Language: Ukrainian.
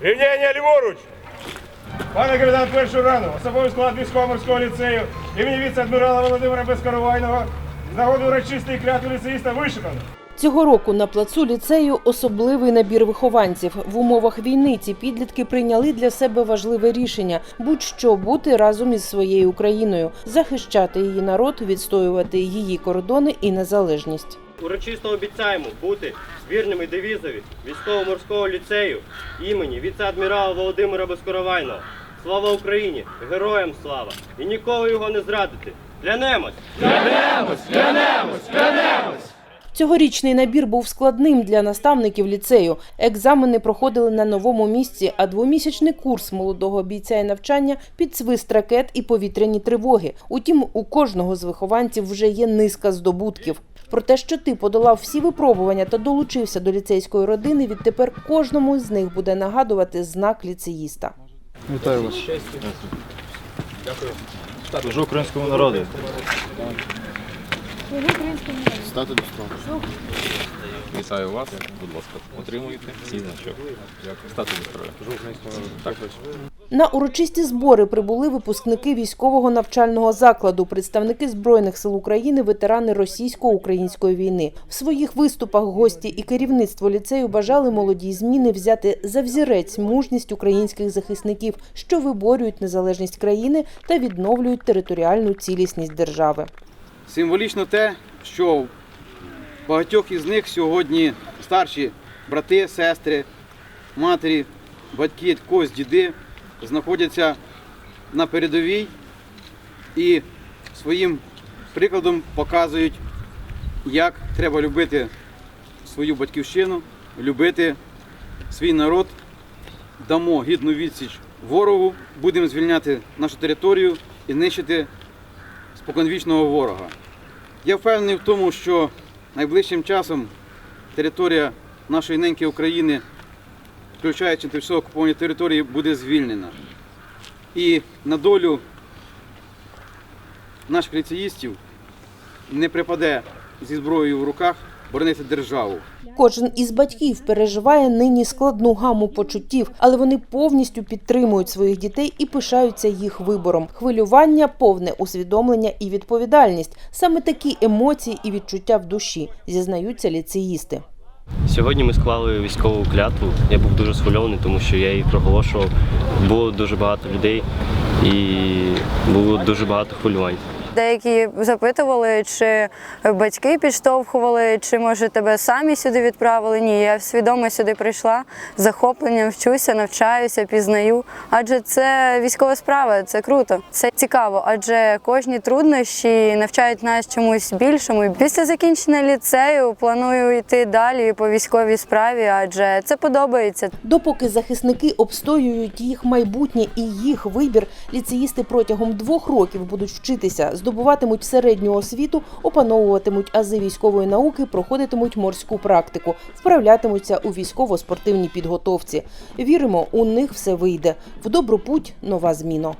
Рівняння ліворуч! Пане капітан першого рану, особовий склад військово-морського ліцею імені віце-адмірала Володимира Безкоровайного з нагоди урочистої клятви ліцеїста вишикано. Цього року на плацу ліцею особливий набір вихованців. В умовах війни ці підлітки прийняли для себе важливе рішення будь-що бути разом із своєю Україною, захищати її народ, відстоювати її кордони і незалежність. Урочисто обіцяємо бути вірними девізові військово-морського ліцею імені віце-адмірала Володимира Безкоровайного. Слава Україні! Героям слава! І ніколи його не зрадити! Клянемось! Цьогорічний набір був складним для наставників ліцею. Екзамени проходили на новому місці, а двомісячний курс молодого бійця і навчання під свист ракет і повітряні тривоги. Утім, у кожного з вихованців вже є низка здобутків. Про те, що ти подолав всі випробування та долучився до ліцейської родини, відтепер кожному з них буде нагадувати знак ліцеїста. Вітаю вас. Дякую. Служу українському народу. Стати до справи. Вітаю вас. Будь ласка, отримуйте цей значок. Стати до справи. Так. На урочисті збори прибули випускники військового навчального закладу, представники збройних сил України, ветерани російсько-української війни. В своїх виступах гості і керівництво ліцею бажали молодій зміни взяти за взірець мужність українських захисників, що виборюють незалежність країни та відновлюють територіальну цілісність держави. Символічно те, що багатьох із них сьогодні старші брати, сестри, матері, батьки, когось діди знаходяться на передовій і своїм прикладом показують, як треба любити свою батьківщину, любити свій народ. Дамо гідну відсіч ворогу, будемо звільняти нашу територію і нищити споконвічного ворога. Я впевнений в тому, що найближчим часом територія нашої неньки України, включаючи тимчасово окуповані території, буде звільнена. І на долю наших ліцеїстів не припаде зі зброєю в руках боронити державу. Кожен із батьків переживає нині складну гаму почуттів, але вони повністю підтримують своїх дітей і пишаються їх вибором. Хвилювання, повне усвідомлення і відповідальність саме такі емоції і відчуття в душі, зізнаються ліцеїсти. Сьогодні ми склали військову клятву. Я був дуже схвильований, тому що я її проголошував. Було дуже багато людей і було дуже багато хвилювань. Деякі запитували, чи батьки підштовхували, чи може тебе самі сюди відправили. Ні, я свідомо сюди прийшла з захопленням, вчуся, навчаюся, пізнаю. Адже це військова справа, це круто, це цікаво. Адже кожні труднощі навчають нас чомусь більшому. Після закінчення ліцею планую йти далі по військовій справі, адже це подобається. Допоки захисники обстоюють їх майбутнє і їх вибір, ліцеїсти протягом двох років будуть вчитися, здобуватимуть середню освіту, опановуватимуть ази військової науки, проходитимуть морську практику, вправлятимуться у військово-спортивній підготовці. Віримо, у них все вийде. В добру путь нова зміна.